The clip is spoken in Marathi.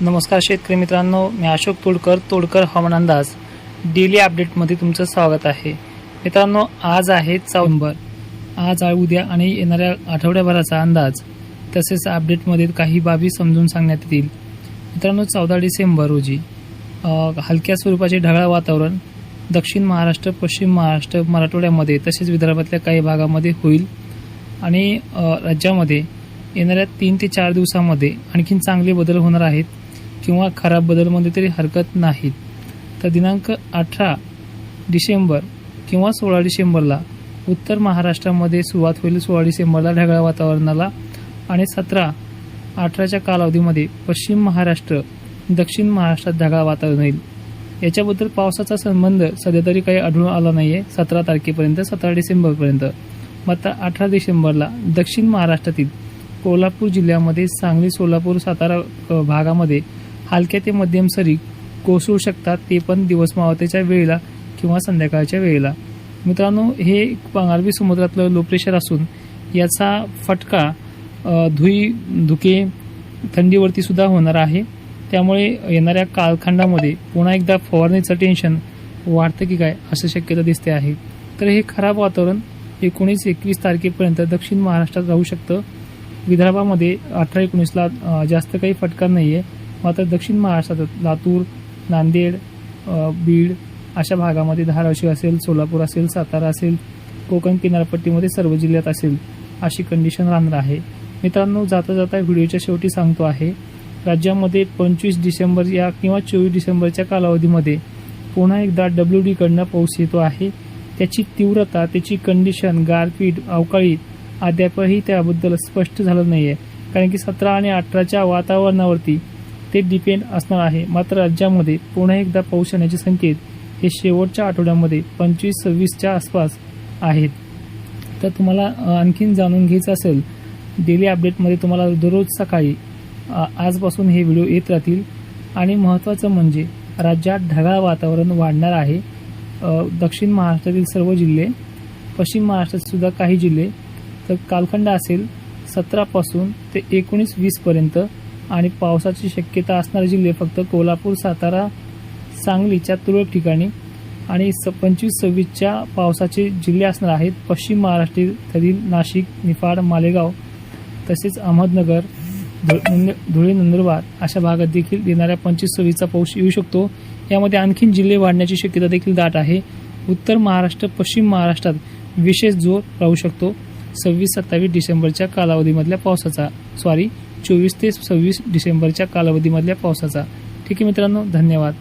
नमस्कार शेतकरी मित्रांनो मी अशोक तोडकर तोडकर हवामान अंदाज. डेली अपडेटमध्ये तुमचं स्वागत आहे. मित्रांनो आज आहे चौंबर आज उद्या आणि येणाऱ्या आठवड्याभराचा अंदाज. तसेच अपडेटमध्ये काही बाबी समजून सांगण्यात येतील. मित्रांनो चौदा डिसेंबर रोजी हलक्या स्वरूपाचे ढगाळ वातावरण दक्षिण महाराष्ट्र पश्चिम महाराष्ट्र मराठवाड्यामध्ये तसेच विदर्भातल्या काही भागामध्ये होईल. आणि राज्यामध्ये येणाऱ्या तीन ते चार दिवसामध्ये आणखीन चांगले बदल होणार आहेत. किंवा खराब बदलमध्ये तरी हरकत नाहीत. तर दिनांक अठरा डिसेंबर किंवा सोळा डिसेंबरला उत्तर महाराष्ट्रामध्ये सुरुवात होईल सोळा डिसेंबरला ढगाळ वातावरणाला आणि सतरा अठराच्या कालावधीमध्ये पश्चिम महाराष्ट्र दक्षिण महाराष्ट्रात ढगाळ वातावरण होईल. याच्याबद्दल पावसाचा संबंध सध्या तरी काही आढळून आला नाही आहे सतरा तारखेपर्यंत सतरा डिसेंबरपर्यंत. मात्र अठरा डिसेंबरला दक्षिण महाराष्ट्रातील कोल्हापूर जिल्ह्यामध्ये सांगली सोलापूर सातारा भागामध्ये हलक्या ते मध्यम सरी कोसळू शकतात ते पण दिवस मावतेच्या वेळेला किंवा संध्याकाळच्या वेळेला. मित्रांनो हे अरबी समुद्रातलं लो प्रेशर असून याचा फटका धुई धुके थंडीवरती सुद्धा होणार आहे. त्यामुळे येणाऱ्या कालखंडामध्ये पुन्हा एकदा फवारणीचं टेन्शन वाढतं की काय असं शक्यता दिसते आहे. तर हे खराब वातावरण एकोणीस एकवीस तारखेपर्यंत दक्षिण महाराष्ट्रात राहू शकतं. विदर्भामध्ये अठरा एकोणीसला जास्त काही फटका नाही आहे मात्र दक्षिण महाराष्ट्रात लातूर नांदेड बीड अशा भागामध्ये धाराशिव असेल सोलापूर असेल सातारा असेल कोकण किनारपट्टीमध्ये सर्व जिल्ह्यात असेल अशी कंडिशन राहणार आहे. मित्रांनो जाता जाता व्हिडिओच्या शेवटी सांगतो आहे राज्यामध्ये पंचवीस डिसेंबर या किंवा चोवीस डिसेंबरच्या कालावधीमध्ये पुन्हा एकदा डब्ल्यू डीकडनं पाऊस येतो आहे. त्याची तीव्रता त्याची कंडिशन गारपीट अवकाळी अद्यापही त्याबद्दल स्पष्ट झालं नाही आहे कारण की सतरा आणि अठराच्या वातावरणावरती ते डिपेंड असणार आहे. मात्र राज्यामध्ये पुन्हा एकदा पाऊस येण्याचे संकेत हे शेवटच्या आठवड्यामध्ये पंचवीस सव्वीसच्या आसपास आहेत. तर तुम्हाला आणखीन जाणून घ्यायचं असेल डेली अपडेटमध्ये तुम्हाला दररोज सकाळी आजपासून हे व्हिडिओ येत राहतील. आणि महत्त्वाचं म्हणजे राज्यात ढगाळ वातावरण वाढणार आहे. दक्षिण महाराष्ट्रातील सर्व जिल्हे पश्चिम महाराष्ट्रात सुद्धा काही जिल्हे तर कालखंड असेल सतरापासून ते एकोणीस वीसपर्यंत आणि पावसाची शक्यता असणारे जिल्हे फक्त कोल्हापूर सातारा सांगलीच्या तुरळक ठिकाणी. आणि स पंचवीस सव्वीसच्या पावसाचे जिल्हे असणार आहेत पश्चिम महाराष्ट्रातील नाशिक निफाड मालेगाव तसेच अहमदनगर धुळे नंदुरबार अशा भागात देखील येणाऱ्या पंचवीस सव्वीसचा पाऊस येऊ शकतो. यामध्ये आणखीन जिल्हे वाढण्याची शक्यता देखील दाट आहे. उत्तर महाराष्ट्र पश्चिम महाराष्ट्रात विशेष जोर राहू शकतो. सव्वीस सत्तावीस डिसेंबरच्या कालावधीमधल्या पावसाचा सॉरी चोवीस ते सव्वीस डिसेंबरच्या कालावधीमधल्या पावसाचा. ठीक आहे मित्रांनो धन्यवाद.